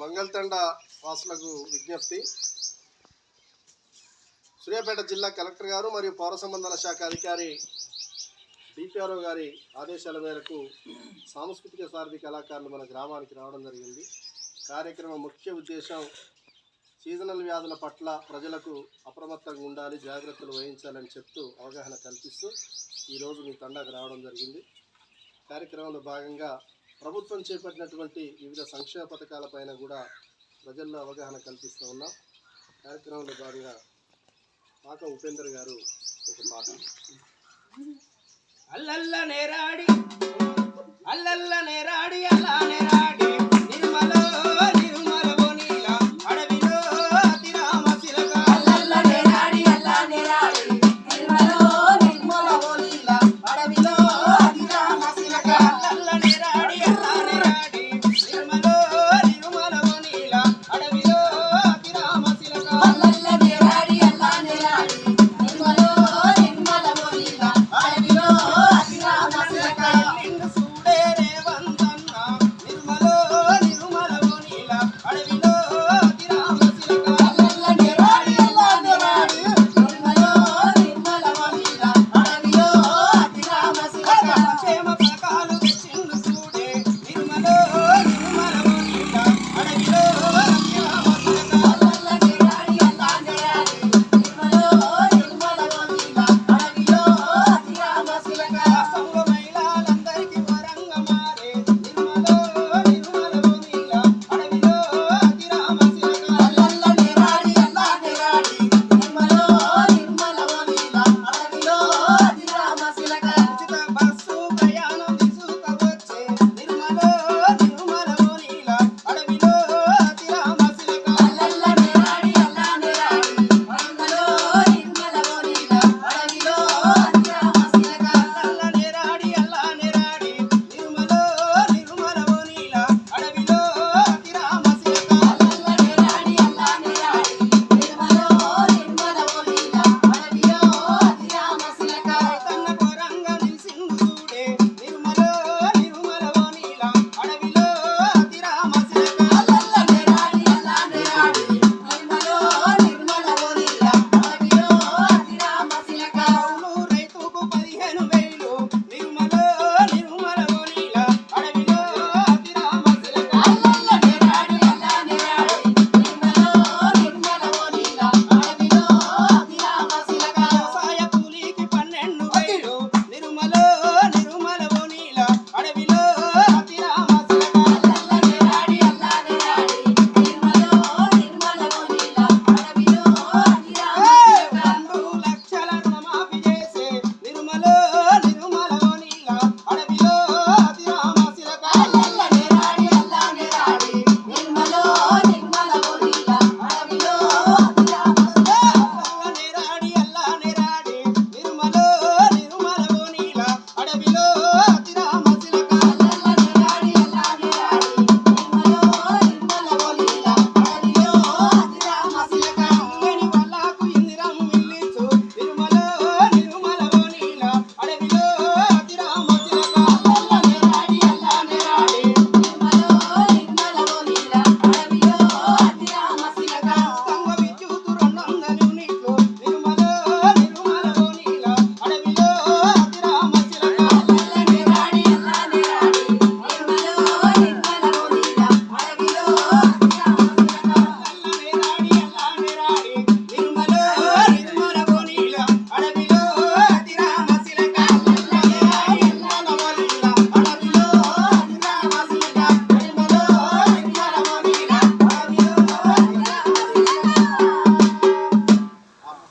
మంగళతండ వాసులకు విజ్ఞప్తి. సూర్యాపేట జిల్లా కలెక్టర్ గారు మరియు పౌర సంబంధాల శాఖ అధికారి డిపిఆర్ఓ గారి ఆదేశాల మేరకు సాంస్కృతిక సారథి కళాకారులు మన గ్రామానికి రావడం జరిగింది. కార్యక్రమం ముఖ్య ఉద్దేశం సీజనల్ వ్యాధుల పట్ల ప్రజలకు అప్రమత్తంగా ఉండాలి జాగ్రత్తలు వహించాలని చెప్తూ అవగాహన కల్పిస్తూ ఈరోజు మీ తండాకు రావడం జరిగింది. కార్యక్రమంలో భాగంగా ప్రభుత్వం చేపట్టినటువంటి వివిధ సంక్షేమ పథకాలపైన కూడా ప్రజల్లో అవగాహన కల్పిస్తూ ఉన్నాం. కార్యక్రమంలో భాగంగా పాక ఉపేందర్ గారు ఒక పాట. అల్లల్లా నేరాడి